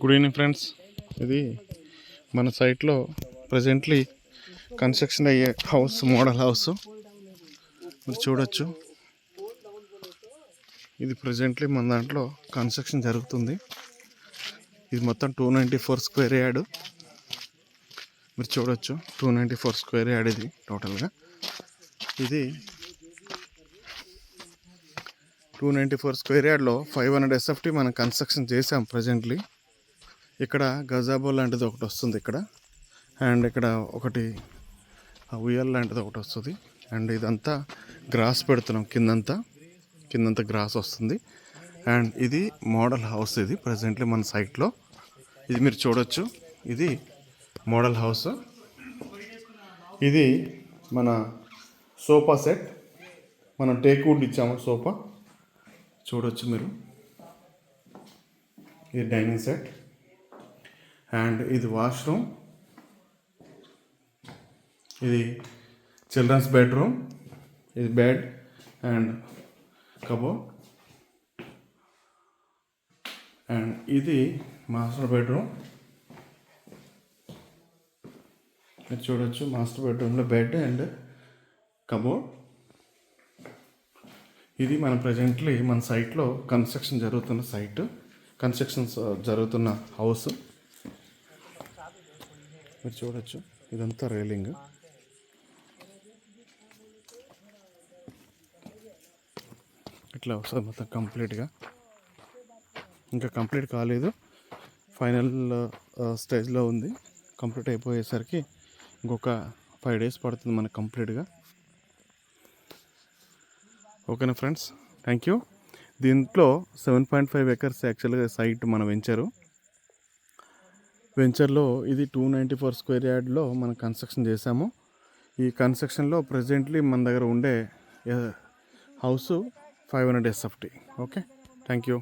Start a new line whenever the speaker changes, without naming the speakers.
Good evening friends ఇది మన సైట్లో ప్రజెంట్లీ కన్స్ట్రక్షన్ అయ్యే హౌస్ మోడల్ హౌస్ మీరు చూడొచ్చు. ఇది ప్రజెంట్లీ మన దాంట్లో కన్స్ట్రక్షన్ జరుగుతుంది. ఇది మొత్తం two ninety four square yard మీరు చూడొచ్చు. Two ninety four square yard ఇది టోటల్గా ఇది టూ నైంటీ ఫోర్ స్క్వేర్ యార్డ్లో ఫైవ్ హండ్రెడ్ ఎస్ఎఫ్టీ మనం కన్స్ట్రక్షన్ చేసాం ప్రజెంట్లీ ఇక్కడ గజాబో లాంటిది ఒకటి వస్తుంది ఇక్కడ. అండ్ ఇక్కడ ఒకటి ఉయ్యాల లాంటిది ఒకటి వస్తుంది. అండ్ ఇదంతా గ్రాస్ పెడుతున్నాం కిందంతా. కిందంతా గ్రాస్ వస్తుంది. అండ్ ఇది మోడల్ హౌస్ ఇది ప్రజెంట్లీ మన సైట్లో. ఇది మీరు చూడొచ్చు. ఇది మోడల్ హౌస్. ఇది మన సోఫా సెట్. మనం టేక్వుడ్ ఇచ్చాము సోఫా. చూడొచ్చు మీరు. ఇది డైనింగ్ సెట్. అండ్ ఇది వాష్రూమ్. ఇది చిల్డ్రన్స్ బెడ్రూమ్. ఇది బెడ్ అండ్ కబోర్డ్. అండ్ ఇది మాస్టర్ బెడ్రూమ్. మీరు చూడొచ్చు మాస్టర్ బెడ్రూమ్లో బెడ్ అండ్ కబోర్డ్. ఇది మన ప్రజెంట్లీ మన సైట్లో కన్స్ట్రక్షన్ జరుగుతున్న సైట్. కన్స్ట్రక్షన్ జరుగుతున్న హౌస్. మీరు చూడొచ్చు. ఇదంతా రైలింగ్. ఇట్లా వస్తుంది మొత్తం కంప్లీట్గా. ఇంకా కంప్లీట్ కాలేదు. ఫైనల్ స్టేజ్లో ఉంది. కంప్లీట్ అయిపోయేసరికి ఇంకొక ఫైవ్ డేస్ పడుతుంది మనకు కంప్లీట్గా. ఓకేనా ఫ్రెండ్స్? థ్యాంక్ యూ దీంట్లో సెవెన్ పాయింట్ ఫైవ్ ఎకర్స్ యాక్చువల్గా సైట్ మనం వెంచరు వెంచర్లో ఇది టూ నైంటీ ఫోర్ స్క్వేర్ యార్డ్లో మనం కన్స్ట్రక్షన్ చేసాము ఈ కన్స్ట్రక్షన్లో ప్రజెంట్లీ మన దగ్గర ఉండే house five hundred SFT. Okay? Thank you